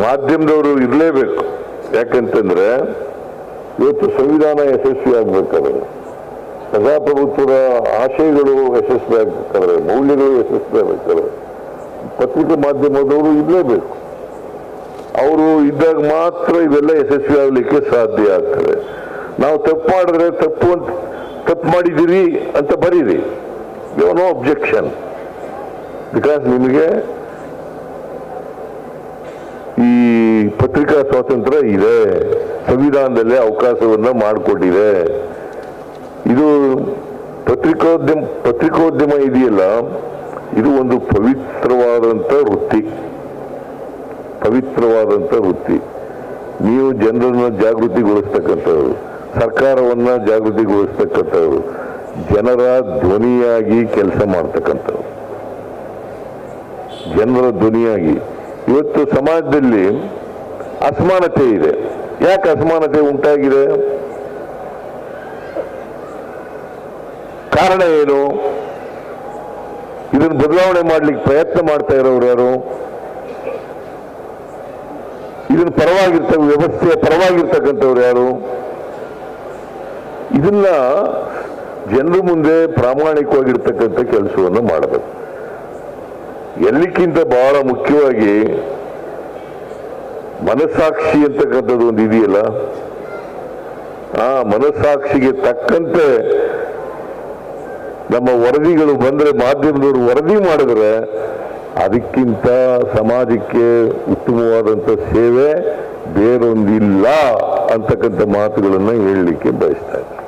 ಮಾಧ್ಯಮದವರು ಇರಲೇಬೇಕು. ಯಾಕಂತಂದ್ರೆ ಇವತ್ತು ಸಂವಿಧಾನ ಯಶಸ್ವಿ ಆಗ್ಬೇಕಾದ್ರೆ ಪ್ರಜಾಪ್ರಭುತ್ವದ ಆಶಯಗಳು ಯಶಸ್ವಿ ಆಗ್ಬೇಕಾದ್ರೆ ಮೌಲ್ಯಗಳು ಯಶಸ್ವಿ ಆಗ್ಬೇಕಾದ್ರೆ ಪತ್ರಿಕಾ ಮಾಧ್ಯಮದವರು ಇರಲೇಬೇಕು. ಅವರು ಇದ್ದಾಗ ಮಾತ್ರ ಇವೆಲ್ಲ ಯಶಸ್ವಿ ಆಗಲಿಕ್ಕೆ ಸಾಧ್ಯ ಆಗ್ತದೆ. ನಾವು ತಪ್ಪು ಮಾಡಿದ್ರೆ ತಪ್ಪು ಅಂತ, ತಪ್ಪು ಮಾಡಿದ್ದೀರಿ ಅಂತ ಬರೀರಿ. ನೋ ಅಬ್ಜೆಕ್ಷನ್ ಬಿಕಾಸ್ ನಿಮಗೆ ಈ ಪತ್ರಿಕಾ ಸ್ವಾತಂತ್ರ್ಯ ಇದೆ. ಸಂವಿಧಾನದಲ್ಲಿ ಅವಕಾಶವನ್ನ ಮಾಡಿಕೊಟ್ಟಿದೆ. ಇದು ಪತ್ರಿಕೋದ್ಯಮ ಪತ್ರಿಕೋದ್ಯಮ ಇದೆಯಲ್ಲ, ಇದು ಒಂದು ಪವಿತ್ರವಾದಂಥ ವೃತ್ತಿ. ಪವಿತ್ರವಾದಂಥ ವೃತ್ತಿ. ನೀವು ಜನರನ್ನ ಜಾಗೃತಿಗೊಳಿಸ್ತಕ್ಕಂಥವ್ರು, ಸರ್ಕಾರವನ್ನ ಜಾಗೃತಿಗೊಳಿಸ್ತಕ್ಕಂಥವ್ರು, ಜನರ ಧ್ವನಿಯಾಗಿ ಕೆಲಸ ಮಾಡ್ತಕ್ಕಂಥವ್ರು. ಜನರ ಧ್ವನಿಯಾಗಿ. ಇವತ್ತು ಸಮಾಜದಲ್ಲಿ ಅಸಮಾನತೆ ಇದೆ. ಯಾಕೆ ಅಸಮಾನತೆ ಉಂಟಾಗಿದೆ? ಕಾರಣ ಏನು? ಇದನ್ನು ಬದಲಾವಣೆ ಮಾಡಲಿಕ್ಕೆ ಪ್ರಯತ್ನ ಮಾಡ್ತಾ ಇರೋರು ಯಾರು? ಇದನ್ನ ಪರವಾಗಿರ್ತ ವ್ಯವಸ್ಥೆಯ ಪರವಾಗಿರ್ತಕ್ಕಂಥವ್ರು ಯಾರು? ಇದನ್ನ ಜನರ ಮುಂದೆ ಪ್ರಾಮಾಣಿಕವಾಗಿರ್ತಕ್ಕಂಥ ಕೆಲಸವನ್ನು ಮಾಡಬೇಕು. ಎಲ್ಲಿಕ್ಕಿಂತ ಬಹಳ ಮುಖ್ಯವಾಗಿ ಮನಸ್ಸಾಕ್ಷಿ ಅಂತಕ್ಕಂಥದ್ದು ಒಂದು ಇದೆಯಲ್ಲ? ಆ ಮನಸ್ಸಾಕ್ಷಿಗೆ ತಕ್ಕಂತೆ ನಮ್ಮ ವರದಿಗಳು ಬಂದ್ರೆ ಮಾಧ್ಯಮದವರು ವರದಿ ಮಾಡಿದ್ರೆ ಅದಕ್ಕಿಂತ ಸಮಾಜಕ್ಕೆ ಉತ್ತಮವಾದಂಥ ಸೇವೆ ಬೇರೊಂದಿಲ್ಲ ಅಂತಕ್ಕಂಥ ಮಾತುಗಳನ್ನು ಹೇಳಲಿಕ್ಕೆ ಬಯಸ್ತಾ ಇದ್ದೀನಿ.